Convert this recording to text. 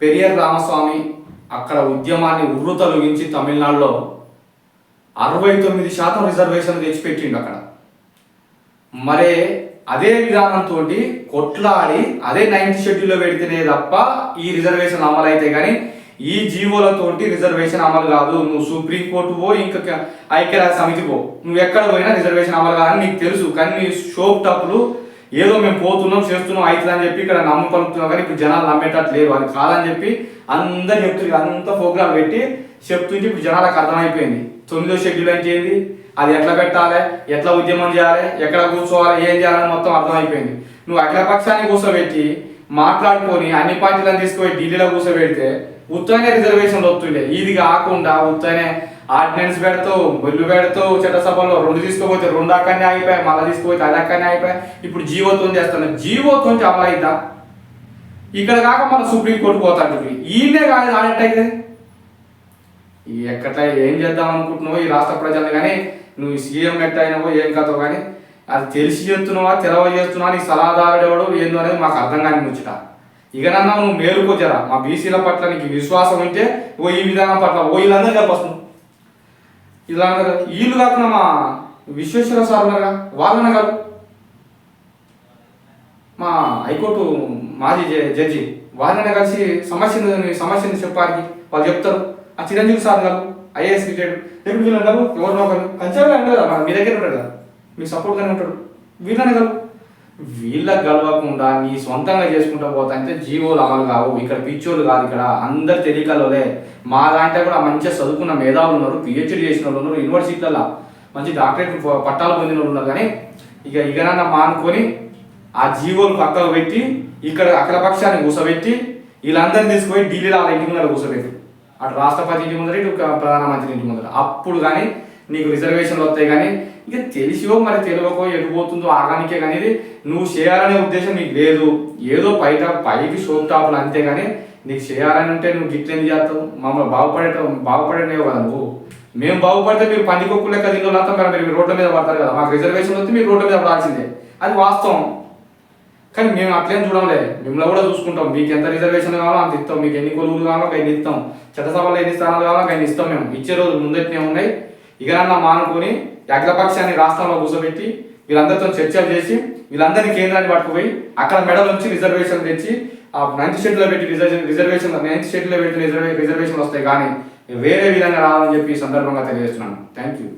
పెరియర్ రామస్వామి అక్కడ ఉద్యమాన్ని ఉర్రుతలుగించి తమిళనాడులో అరవై తొమ్మిది శాతం రిజర్వేషన్ తెచ్చిపెట్టిండు అక్కడ. మరే అదే విధానంతో కొట్లాడి అదే నైన్త్ షెడ్యూల్లో పెడితేనే తప్ప ఈ రిజర్వేషన్ అమలు అయితే కానీ ఈ జీవోలతోటి రిజర్వేషన్ అమలు కాదు. నువ్వు సుప్రీంకోర్టు పో ఇంకా ఐక్యరాజ్య సమితి పో. నువ్వు ఎక్కడ పోయినా రిజర్వేషన్ అమలు కాదని నీకు తెలుసు. కానీ నీ షోప్ టప్పులు ఏదో మేము పోతున్నాం చేస్తున్నాం అవుతుందని చెప్పి ఇక్కడ నమ్ము పలుకుతున్నాం కానీ ఇప్పుడు జనాలు నమ్మేటట్టు లేరు. అది కాదని చెప్పి అందరు చెప్తున్నారు అంత ప్రోగ్రామ్ పెట్టి చెప్తుంటే ఇప్పుడు జనాలకు అర్థమైపోయింది. తొమ్మిదో షెడ్యూల్ అంటే ఏంది? అది ఎట్లా పెట్టాలి? ఎట్లా ఉద్యమం చేయాలి? ఎక్కడ కూర్చోవాలి? ఏం చేయాలని మొత్తం అర్థమైపోయింది. నువ్వు అఖిలపక్షాన్ని కూర్చోబెట్టి మాట్లాడుకొని అన్ని పార్టీలను తీసుకుపోయి ఢిల్లీలో కూర్చోబెడితే ఉత్తనే రిజర్వేషన్లు వస్తుండే. ఇది కాకుండా ఉత్తనే ఆర్డినెన్స్ పెడుతూ బిల్లు పెడుతూ చట్టసభలో రెండు తీసుకుపోతే రెండు అక్కడనే ఆగిపోయాయి మళ్ళీ తీసుకుపోతే అది అక్కడనే అయిపోయాయి ఇప్పుడు జీవోతో చేస్తాను జీవోతో అమలు ఇక్కడ కాక మన సుప్రీంకోర్టు పోతాడు ఈయనే కాదు ఆడేటైతే ఎక్కడ ఏం చేద్దాం అనుకుంటున్నావు ఈ రాష్ట్ర ప్రజలు కానీ నువ్వు సీఎం ఎట్ అయినావో ఏం కథో కానీ అది తెలిసి చేస్తున్నావా తెలవ చేస్తున్నావా నీ సలహాదారుడు ఎవడు ఏందో అనేది మాకు అర్థం కాని ముచ్చట. ఇకనన్నా నువ్వు మేలుకోజరా మా బీసీల పట్ల నీకు విశ్వాసం ఉంటే ఓ ఈ విధానం పట్ల ఓ వీళ్ళందరూ కలిపొస్తుంది ఇలా వీళ్ళు కాకుండా మా విశ్వేశ్వర సార్ ఉన్నారుగా వాళ్ళని కాదు? మా హైకోర్టు మాజీ జ- జడ్జి వాళ్ళని కలిసి సమస్యను సమస్యను చెప్పాలి వాళ్ళు చెప్తారు. ఆ Chiranjeevi sir garu IAS retired. లేకపోతే వీళ్ళు అంటారు ఎవరినో ఒకరు. కంచాలు అంటారు కదా మీ దగ్గర ఉంటారు కదా. మీకు సపోర్ట్గానే ఉంటాడు వీళ్ళు కలు వీళ్ళకి గలవకుండా నీ సొంతంగా చేసుకుంటూ పోతా అంటే జీవోలు అమలు కావు. ఇక్కడ పిచ్చోళ్ళు కాదు ఇక్కడ. అందరు తెలియకలోలే మా దాంట్లో కూడా మంచిగా చదువుకున్న మేధావులు ఉన్నారు. పిహెచ్డి చేసిన వాళ్ళు ఉన్నారు. యూనివర్సిటీలలో మంచి డాక్టరేట్ పట్టాలు పొందిన వాళ్ళు ఉన్నారు. కానీ ఇక ఇకనన్నా మానుకొని ఆ జీవోలు పక్కకు పెట్టి ఇక్కడ అఖిలపక్షాన్ని కూసబెట్టి వీళ్ళందరినీ తీసుకుపోయి ఢిల్లీలో వాళ్ళ ఇంటి ముందర కూసబెట్టి. అటు రాష్ట్రపతి ఇంటి ముందర ఇటు ఒక ప్రధానమంత్రి ఇంటి ముందర. అప్పుడు కానీ నీకు రిజర్వేషన్లు వస్తాయి కానీ ఇక తెలిసివో మరి తెలియకో ఎడిపోతుందో ఆగానికే కానీ ఇది నువ్వు చేయాలనే ఉద్దేశం నీకు లేదు. ఏదో బయట పైకి షోప్ టాపులు అంతే కానీ నీకు చేయాలని అంటే నువ్వు గిట్ల చేస్తావు? మమ్మల్ని బాగుపడేట బాగుపడనేవు కదా నువ్వు. మేము బాగుపడితే మీరు పందికొక్కు లెక్క తిందులంతా మరి మీరు రోడ్ల మీద పడతారు కదా. మాకు రిజర్వేషన్ వస్తే మీరు రోడ్ల మీద పడాల్సిందే. అది వాస్తవం. కానీ మేము అట్లేం చూడంలే మిమ్మల్ని కూడా చూసుకుంటాం. మీకు ఎంత రిజర్వేషన్ కావాలో అంత ఇస్తాం. మీకు ఎన్ని కొలువులు కావాలో అన్ని ఇస్తాం. చట్టసభలో ఎన్ని స్థానాలు కావాలో అన్ని ఇస్తాం మేము. ఇచ్చే రోజు ముందట్నే ఉన్నాయి. ఇకనన్నా మానుకొని అఖిలపక్షాన్ని రాష్ట్రంలో కూర్చోబెట్టి వీళ్ళందరితో చర్చలు చేసి వీళ్ళందరినీ కేంద్రాన్ని పట్టుకుపోయి అక్కడ మెడల్ నుంచి రిజర్వేషన్ తెచ్చి ఆ నైన్త్ షెడ్యూల్లో పెట్టి రిజర్వేషన్ రిజర్వేషన్ నైన్త్ షెడ్యూల్లో పెట్టి రిజర్వే రిజర్వేషన్ వస్తాయి కానీ వేరే విధంగా రావాలని చెప్పి ఈ సందర్భంగా తెలియజేస్తున్నాను. Thank you.